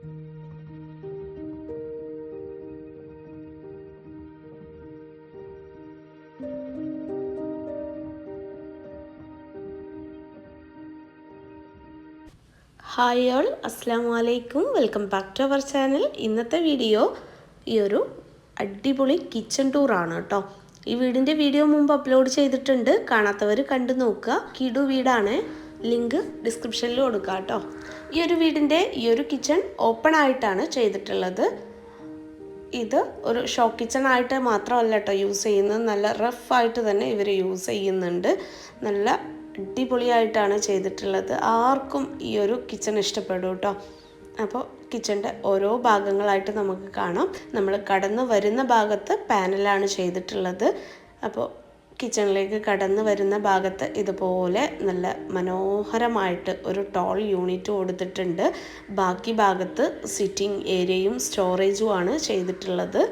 Hi all അസ്സാം വലൈക്കും welcome back to our channel. ഇന്നത്തെ വീഡിയോ ഈ ഒരു അടിപൊളി കിച്ചൺ ടൂറാണ് കേട്ടോ. ഈ വീടിന്റെ വീഡിയോ മുമ്പ് അപ്ലോഡ് ചെയ്തിട്ടുണ്ട്. കാണാത്തവർ കണ്ടു നോക്കുക. കിടു വീടാണ്. ലിങ്ക് ഡിസ്ക്രിപ്ഷനിൽ കൊടുക്കുക കേട്ടോ. ഈ ഒരു വീടിന്റെ ഈ ഒരു കിച്ചൺ ഓപ്പൺ ആയിട്ടാണ് ചെയ്തിട്ടുള്ളത്. ഇത് ഒരു ഷോ കിച്ചൺ ആയിട്ട് മാത്രമല്ല കേട്ടോ യൂസ് ചെയ്യുന്നത്. നല്ല റഫായിട്ട് തന്നെ ഇവർ യൂസ് ചെയ്യുന്നുണ്ട്. നല്ല അടിപൊളിയായിട്ടാണ് ചെയ്തിട്ടുള്ളത്. ആർക്കും ഈ ഒരു കിച്ചൺ ഇഷ്ടപ്പെടും കേട്ടോ. അപ്പോൾ കിച്ചന്റെ ഓരോ ഭാഗങ്ങളായിട്ട് നമുക്ക് കാണാം. നമ്മൾ കടന്നു വരുന്ന ഭാഗത്ത് പാനലാണ് ചെയ്തിട്ടുള്ളത്. അപ്പോൾ കിച്ചണിലേക്ക് കടന്നു വരുന്ന ഭാഗത്ത് ഇതുപോലെ നല്ല മനോഹരമായിട്ട് ഒരു ടോൾ യൂണിറ്റ് കൊടുത്തിട്ടുണ്ട്. ബാക്കി ഭാഗത്ത് സിറ്റിംഗ് ഏരിയയും സ്റ്റോറേജും ആണ് ചെയ്തിട്ടുള്ളത്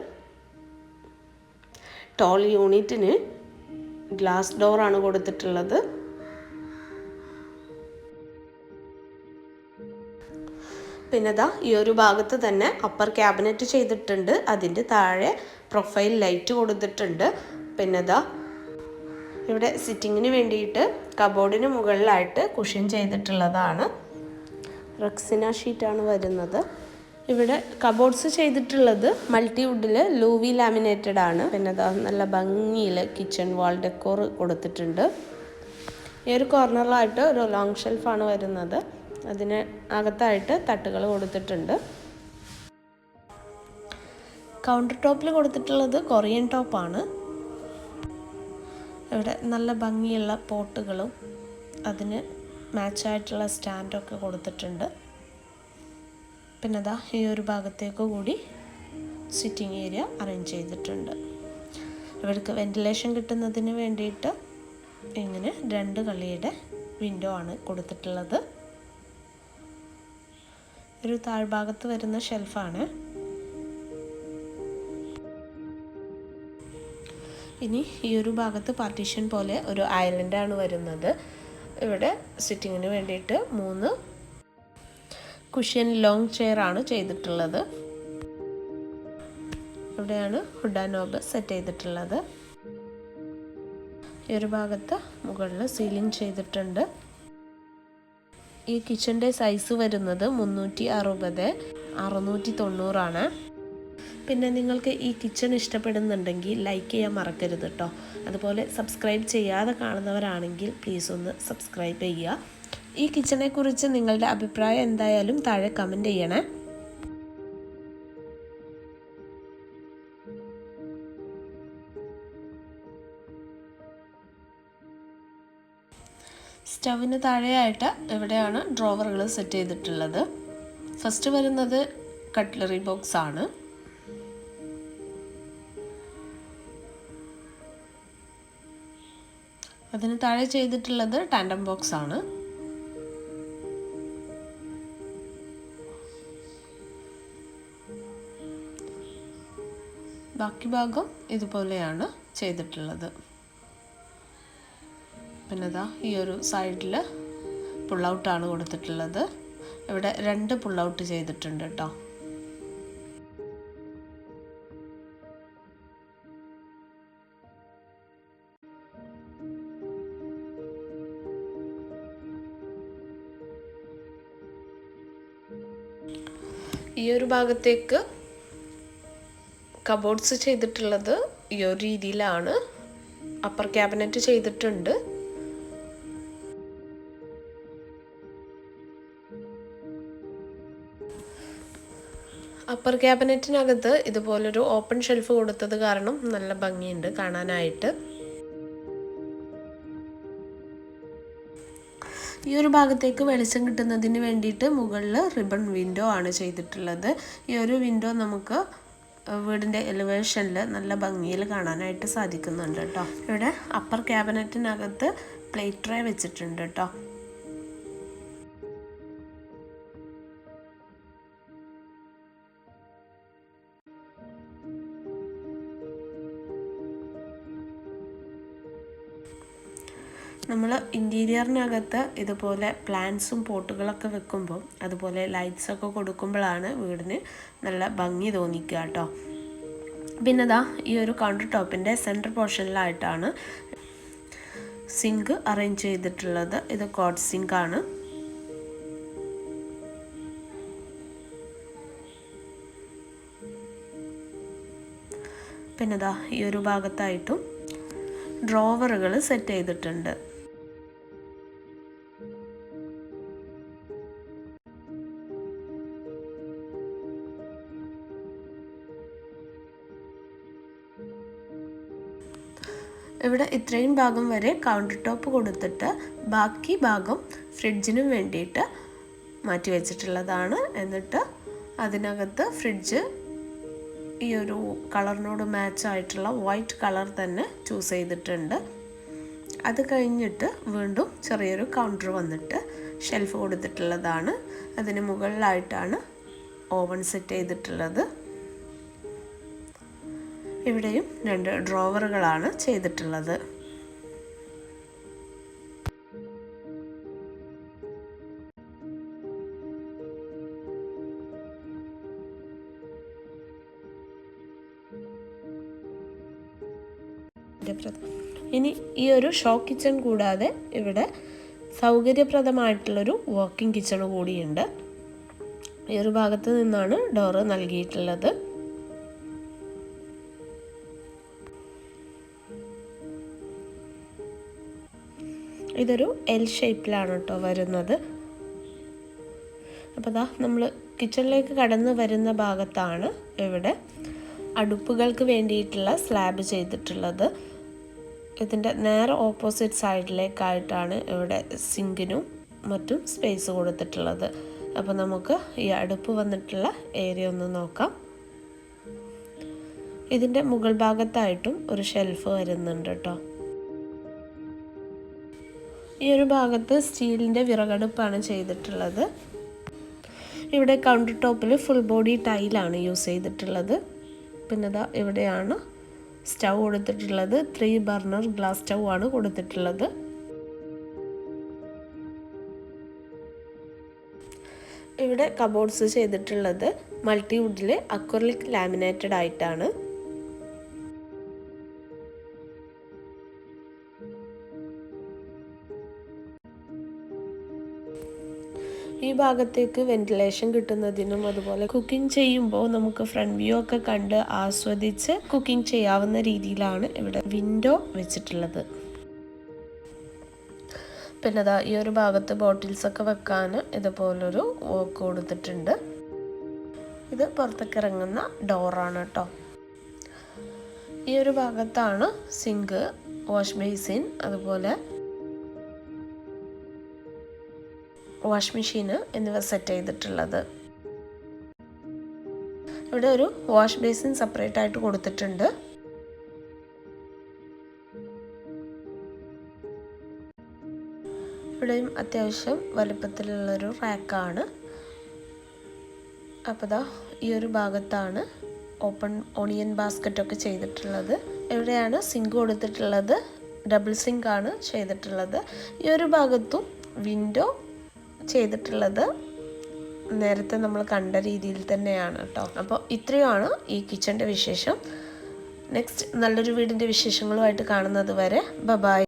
ടോൾ യൂണിറ്റിന് ഗ്ലാസ് ഡോറാണ് കൊടുത്തിട്ടുള്ളത്. പിന്നെ ദാ ഈ ഒരു ഭാഗത്ത് തന്നെ അപ്പർ ക്യാബിനറ്റ് ചെയ്തിട്ടുണ്ട്. അതിന്റെ താഴെ പ്രൊഫൈൽ ലൈറ്റ് കൊടുത്തിട്ടുണ്ട്. പിന്നെ ദാ ഇവിടെ സിറ്റിങ്ങിന് വേണ്ടിയിട്ട് കബോർഡിന് മുകളിലായിട്ട് കുഷ്യൻ ചെയ്തിട്ടുള്ളതാണ്. റക്സിന ഷീറ്റാണ് വരുന്നത്. ഇവിടെ കബോർഡ്സ് ചെയ്തിട്ടുള്ളത് മൾട്ടി വുഡിൽ ലൂവി ലാമിനേറ്റഡ് ആണ്. പിന്നെ അതാ നല്ല ഭംഗിയിൽ കിച്ചൺ വാൾ ഡെക്കോർ കൊടുത്തിട്ടുണ്ട്. ഈ ഒരു കോർണറിലായിട്ട് ഒരു ലോങ് ഷെൽഫാണ് വരുന്നത്. അതിന് അകത്തായിട്ട് തട്ടുകൾ കൊടുത്തിട്ടുണ്ട്. കൗണ്ടർ ടോപ്പിൽ കൊടുത്തിട്ടുള്ളത് കൊറിയൻ ടോപ്പാണ് ഇവിടെ നല്ല ഭംഗിയുള്ള പോട്ടുകളും അതിന് മാച്ചായിട്ടുള്ള സ്റ്റാൻഡൊക്കെ കൊടുത്തിട്ടുണ്ട്. പിന്നെ അതാ ഈ ഒരു ഭാഗത്തേക്ക് കൂടി സിറ്റിംഗ് ഏരിയ അറേഞ്ച് ചെയ്തിട്ടുണ്ട്. ഇവർക്ക് വെന്റിലേഷൻ കിട്ടുന്നതിന് വേണ്ടിയിട്ട് ഇങ്ങനെ രണ്ട് കളിയുടെ വിൻഡോ ആണ് കൊടുത്തിട്ടുള്ളത്. ഒരു താഴ്ഭാഗത്ത് വരുന്ന ഷെൽഫാണ് ഇനി ഈ ഒരു ഭാഗത്ത് പാർട്ടീഷൻ പോലെ ഒരു ഐലൻഡാണ് വരുന്നത്. ഇവിടെ സിറ്റിങ്ങിന് വേണ്ടിയിട്ട് മൂന്ന് കുഷ്യൻ ലോങ് ചെയർ ആണ് ചെയ്തിട്ടുള്ളത്. ഇവിടെയാണ് ഹുഡാനോബ് സെറ്റ് ചെയ്തിട്ടുള്ളത്. ഈ ഒരു ഭാഗത്ത് മുകളിൽ സീലിംഗ് ചെയ്തിട്ടുണ്ട്. ഈ കിച്ചന്റെ സൈസ് വരുന്നത് മുന്നൂറ്റി അറുപത് അറുന്നൂറ്റി തൊണ്ണൂറാണ്. പിന്നെ നിങ്ങൾക്ക് ഈ കിച്ചൺ ഇഷ്ടപ്പെടുന്നുണ്ടെങ്കിൽ ലൈക്ക് ചെയ്യാൻ മറക്കരുത് കേട്ടോ അതുപോലെ സബ്സ്ക്രൈബ് ചെയ്യാതെ കാണുന്നവരാണെങ്കിൽ പ്ലീസ് ഒന്ന് സബ്സ്ക്രൈബ് ചെയ്യുക. ഈ കിച്ചണെ കുറിച്ച് നിങ്ങളുടെ അഭിപ്രായം എന്തായാലും താഴെ കമന്റ് ചെയ്യണേ. സ്റ്റവിന് താഴെയായിട്ട് ഇവിടെയാണ് ഡ്രോവറുകൾ സെറ്റ് ചെയ്തിട്ടുള്ളത്? ഫസ്റ്റ് വരുന്നത് കട്ട്ലറി ബോക്സ് ആണ്. അതിന് താഴെ ചെയ്തിട്ടുള്ളത് ടാൻഡം ബോക്സ് ആണ്. ബാക്കി ഭാഗം ഇതുപോലെയാണ് ചെയ്തിട്ടുള്ളത്. പിന്നെ ഇതാ ഈ ഒരു സൈഡിൽ പുള്ളൗട്ടാണ് കൊടുത്തിട്ടുള്ളത്. ഇവിടെ രണ്ട് പുള്ളൗട്ട് ചെയ്തിട്ടുണ്ട് കേട്ടോ ഈ ഒരു ഭാഗത്തേക്ക് കബോർഡ്സ് ചെയ്തിട്ടുള്ളത് ഈ ഒരു രീതിയിലാണ്. അപ്പർ ക്യാബിനറ്റ് ചെയ്തിട്ടുണ്ട്. അപ്പർ ക്യാബിനറ്റിനകത്ത് ഇതുപോലൊരു ഓപ്പൺ ഷെൽഫ് കൊടുത്തത് കാരണം നല്ല ഭംഗിയുണ്ട് കാണാനായിട്ട്. ഈ ഒരു ഭാഗത്തേക്ക് വെളിച്ചം കിട്ടുന്നതിന് വേണ്ടിയിട്ട് മുകളിൽ റിബൺ വിൻഡോ ആണ് ചെയ്തിട്ടുള്ളത്. ഈ ഒരു വിൻഡോ നമുക്ക് വീടിന്റെ എലിവേഷനിൽ നല്ല ഭംഗിയിൽ കാണാനായിട്ട് സാധിക്കുന്നുണ്ട് കേട്ടോ. ഇവിടെ അപ്പർ ക്യാബിനറ്റിനകത്ത് പ്ലേറ്റ് ട്രേ വെച്ചിട്ടുണ്ട് കേട്ടോ. നമ്മൾ ഇന്റീരിയറിനകത്ത് ഇതുപോലെ പ്ലാന്റ്സും പോട്ടുകളൊക്കെ വെക്കുമ്പോൾ അതുപോലെ ലൈറ്റ്സൊക്കെ കൊടുക്കുമ്പോഴാണ് വീടിന് നല്ല ഭംഗി തോന്നിക്കുക കേട്ടോ പിന്നെ ദാ ഈ ഒരു കൗണ്ടർ ടോപ്പിന്റെ സെന്റർ പോർഷനിലായിട്ടാണ് സിങ്ക് അറേഞ്ച് ചെയ്തിട്ടുള്ളത്. ഇത് കോഡ് ആണ്. പിന്നെ ദാ ഈ ഒരു ഭാഗത്തായിട്ടും ഡ്രോവറുകൾ സെറ്റ് ചെയ്തിട്ടുണ്ട്. ഇവിടെ ഇത്രയും ഭാഗം വരെ കൗണ്ടർ ടോപ്പ് കൊടുത്തിട്ട് ബാക്കി ഭാഗം ഫ്രിഡ്ജിനും വേണ്ടിയിട്ട് മാറ്റി വെച്ചിട്ടുള്ളതാണ്. എന്നിട്ട് അതിനകത്ത് ഫ്രിഡ്ജ് ഈ ഒരു കളറിനോട് മാച്ച് ആയിട്ടുള്ള വൈറ്റ് കളർ തന്നെ ചൂസ് ചെയ്തിട്ടുണ്ട്. അത് കഴിഞ്ഞിട്ട് വീണ്ടും ചെറിയൊരു കൗണ്ടർ വന്നിട്ട് ഷെൽഫ് കൊടുത്തിട്ടുള്ളതാണ്. അതിന് മുകളിലായിട്ടാണ് ഓവൻ സെറ്റ് ചെയ്തിട്ടുള്ളത്. ഇവിടെയും രണ്ട് ഡ്രോവറുകളാണ് ചെയ്തിട്ടുള്ളത്. ഇനി ഈ ഒരു ഷോ കിച്ചൺ കൂടാതെ ഇവിടെ സൗകര്യപ്രദമായിട്ടുള്ളൊരു വർക്കിംഗ് കിച്ചൺ കൂടിയുണ്ട്. ഈ ഒരു ഭാഗത്ത് നിന്നാണ് ഡോറ് നൽകിയിട്ടുള്ളത്. ഇതൊരു എൽ ഷേപ്പിലാണ് കേട്ടോ വരുന്നത്. അപ്പോൾ ദാ നമ്മൾ കിച്ചണിലേക്ക് കടന്നു വരുന്ന ഭാഗത്താണ് ഇവിടെ അടുപ്പുകൾക്ക് വേണ്ടിയിട്ടുള്ള സ്ലാബ് ചെയ്തിട്ടുള്ളത്. ഇതിന്റെ നേരെ ഓപ്പോസിറ്റ് സൈഡിലേക്കായിട്ടാണ് ഇവിടെ സിങ്കിനും മറ്റും സ്പേസ് കൊടുത്തിട്ടുള്ളത്. അപ്പോൾ നമുക്ക് ഈ അടുപ്പ് വന്നിട്ടുള്ള ഏരിയ ഒന്ന് നോക്കാം. ഇതിന്റെ മുകൾ ഭാഗത്തായിട്ടും ഒരു ഷെൽഫ് വരുന്നുണ്ട് കേട്ടോ ഈ ഒരു ഭാഗത്ത് സ്റ്റീലിന്റെ വിറകടുപ്പാണ് ചെയ്തിട്ടുള്ളത്. ഇവിടെ കൗണ്ടർ ടോപ്പിൽ ഫുൾ ബോഡി ടൈലാണ് യൂസ് ചെയ്തിട്ടുള്ളത്. പിന്നെ ഇതാ ഇവിടെയാണ് സ്റ്റൗ കൊടുത്തിട്ടുള്ളത്. ത്രീ ബർണർ ഗ്ലാസ് സ്റ്റൗ ആണ് കൊടുത്തിട്ടുള്ളത്. ഇവിടെ കബോർഡ്സ് ചെയ്തിട്ടുള്ളത് മൾട്ടിവുഡിൽ അക്വറിലിക് ലാമിനേറ്റഡ് ആയിട്ടാണ്. ഈ ഭാഗത്തേക്ക് വെന്റിലേഷൻ കിട്ടുന്നതിനും അതുപോലെ കുക്കിംഗ് ചെയ്യുമ്പോൾ നമുക്ക് ഫ്രണ്ട് വ്യൂ ഒക്കെ കണ്ട് ആസ്വദിച്ച് കുക്കിംഗ് ചെയ്യാവുന്ന രീതിയിലാണ് ഇവിടെ വിൻഡോ വെച്ചിട്ടുള്ളത്. പിന്നെ അതാ ഈ ഒരു ഭാഗത്ത് ബോട്ടിൽസ് ഒക്കെ വെക്കാൻ ഇതുപോലൊരു കൊടുത്തിട്ടുണ്ട്. ഇത് പുറത്തേക്ക് ഇറങ്ങുന്ന ഡോറാണ് കേട്ടോ ഈ ഒരു ഭാഗത്താണ് സിങ്ക് വാഷ് ബേസിൻ അതുപോലെ വാഷ് മെഷീന് എന്നിവ സെറ്റ് ചെയ്തിട്ടുള്ളത്. ഇവിടെ ഒരു വാഷ് ബേസിൻ സെപ്പറേറ്റ് ആയിട്ട് കൊടുത്തിട്ടുണ്ട്. ഇവിടെയും അത്യാവശ്യം വലുപ്പത്തിലുള്ളൊരു റാക്കാണ് അപ്പോൾ ദാ ഈ ഒരു ഭാഗത്താണ് ഓപ്പൺ ഓണിയൻ ബാസ്ക്കറ്റൊക്കെ ചെയ്തിട്ടുള്ളത്. എവിടെയാണ് സിങ്ക് കൊടുത്തിട്ടുള്ളത്. ഡബിൾ സിങ്ക് ആണ് ചെയ്തിട്ടുള്ളത്. ഈ ഒരു ഭാഗത്തും വിൻഡോ ചെയ്തിട്ടുള്ളത് നേരത്തെ നമ്മൾ കണ്ട രീതിയിൽ തന്നെയാണ് കേട്ടോ. അപ്പോൾ ഇത്രയുമാണ് ഈ കിച്ചന്റെ വിശേഷം. നെക്സ്റ്റ് നല്ലൊരു വീടിന്റെ വിശേഷങ്ങളുമായിട്ട് കാണുന്നത് വരെ. Bye-bye bye